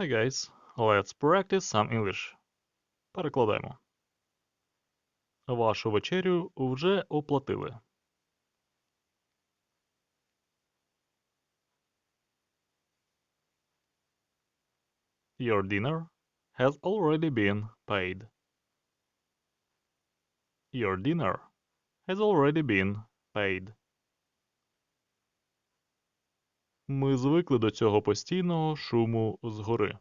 Hi guys, let's practice some English. Перекладаємо. Вашу вечерю вже оплатили. Your dinner has already been paid. Your dinner has already been paid. Ми звикли до цього постійного шуму згори.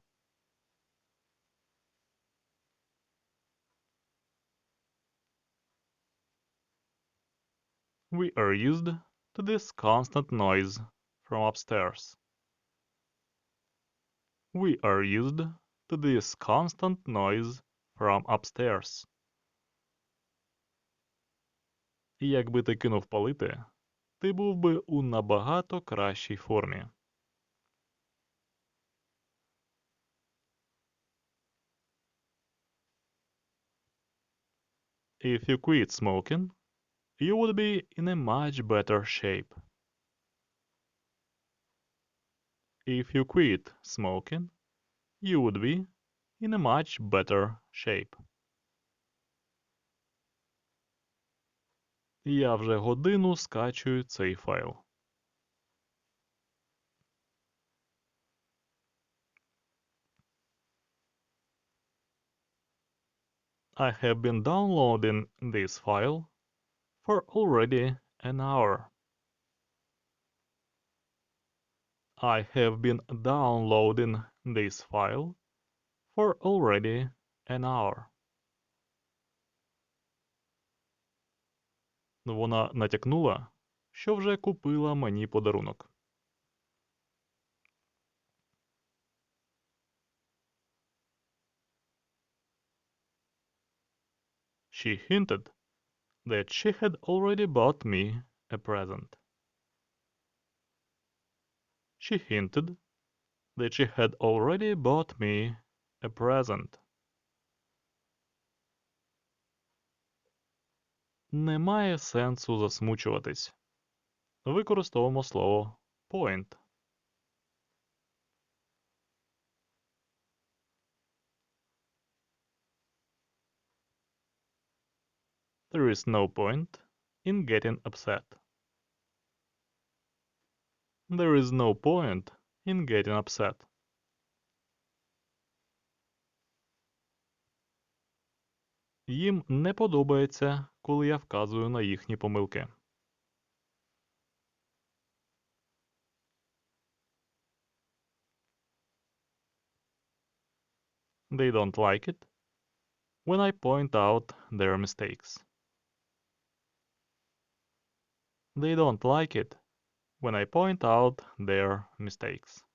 We are used to this constant noise from upstairs. We are used to this constant noise from upstairs. Якби ти кинув палити, ти був би у набагато кращій формі. If you quit smoking, you would be in a much better shape. If you quit smoking, you would be in a much better shape. Я вже годину скачую цей файл. I have been downloading this file for already an hour. I have been downloading this file for already an hour. Вона натякнула, що вже купила мені подарунок. She hinted that she had already bought me a present. She hinted that she had already bought me a present. Немає сенсу засмучуватись. Використовуємо слово point. There is no point in getting upset. There is no point in getting upset. Їм не подобається, коли я вказую на їхні помилки. They don't like it when I point out their mistakes. They don't like it when I point out their mistakes.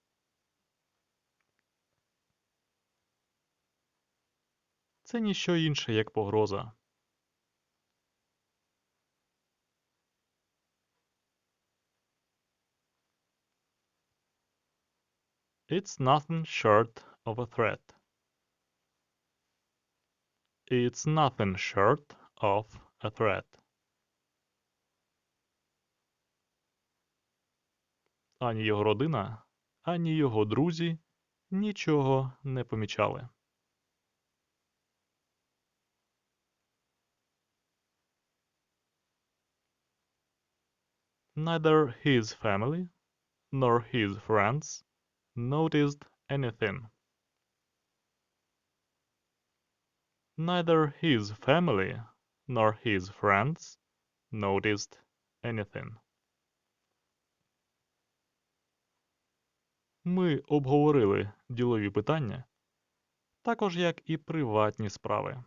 Це ніщо інше, як погроза. It's nothing short of a threat. It's nothing short of a threat. Ані його родина, ані його друзі нічого не помічали. Neither his family nor his friends noticed anything. Neither his family nor his friends noticed anything. Ми обговорили ділові питання, також як і приватні справи.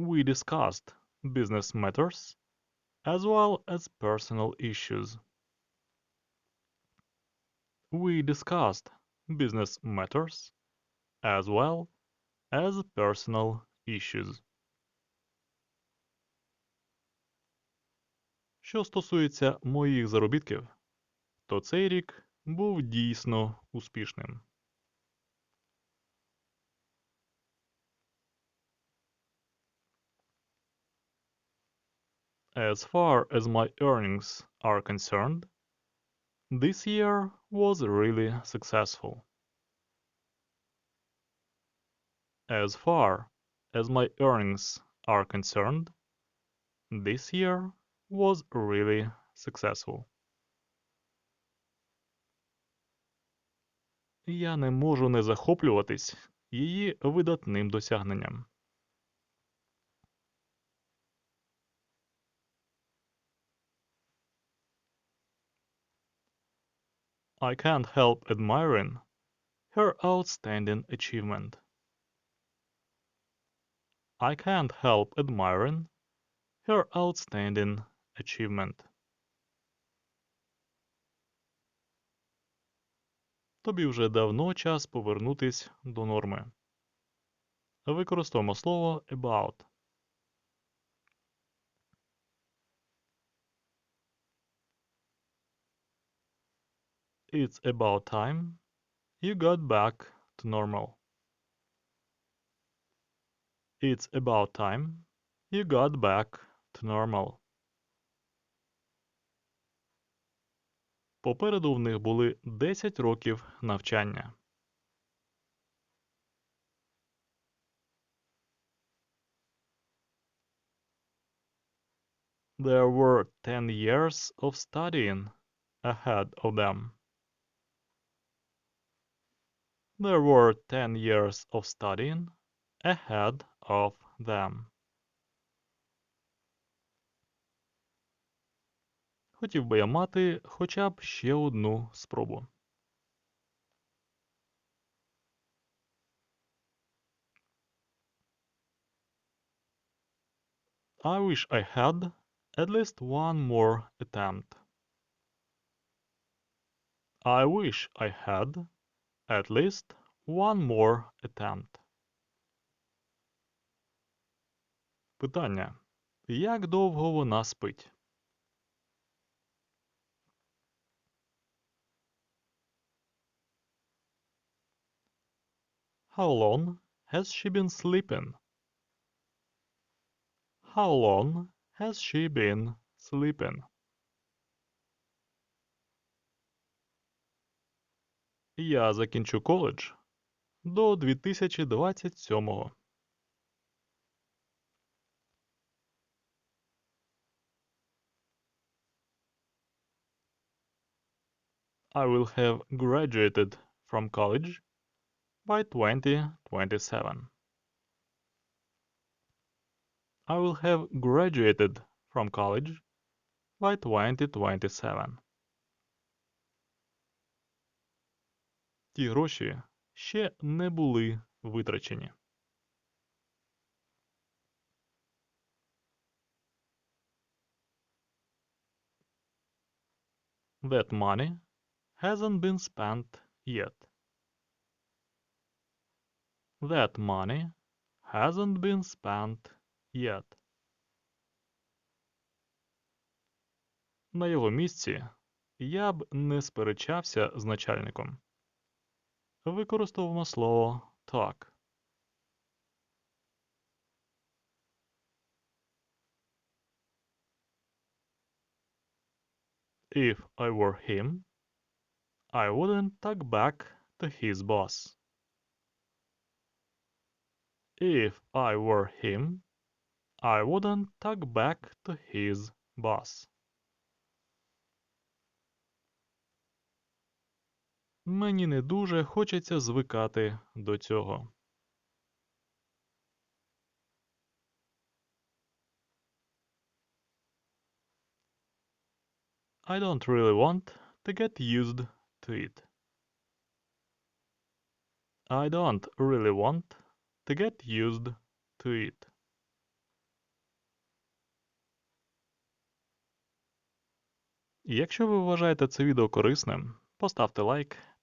We discussed business matters as well as personal issues. We discussed business matters as well as personal issues. Що стосується моїх заробітків, то цей рік був дійсно успішним. As far as my earnings are concerned, this year was really successful. As far as my earnings are concerned, this year was really successful. Я не можу не захоплюватись її видатним досягненням. I can't help admiring her outstanding achievement. I can't help admiring her outstanding achievement. Тобі вже давно час повернутись до норми. Використовуємо слово about. It's about time you got back to normal. It's about time you got back to normal. Попереду в них були 10 років навчання. There were 10 years of studying ahead of them. There were 10 years of studying ahead of them. Хотів би я мати хоча б ще одну спробу. I wish I had at least one more attempt. I wish I had at least one more attempt. Питання. Як довго вона спить? How long has she been sleeping? How long has she been sleeping? Я закінчу коледж до 2027-го. I will have graduated from college by 2027. I will have graduated from college by 2027. Ті гроші ще не були витрачені. That money hasn't been spent yet. That money hasn't been spent yet. На його місці я б не сперечався з начальником. Використовуємо слово talk. If I were him, I wouldn't talk back to his boss. If I were him, I wouldn't talk back to his boss. Мені не дуже хочеться звикати до цього. I don't really want to get used to it. I don't really want to get used to it. Якщо ви вважаєте це відео корисним, поставте лайк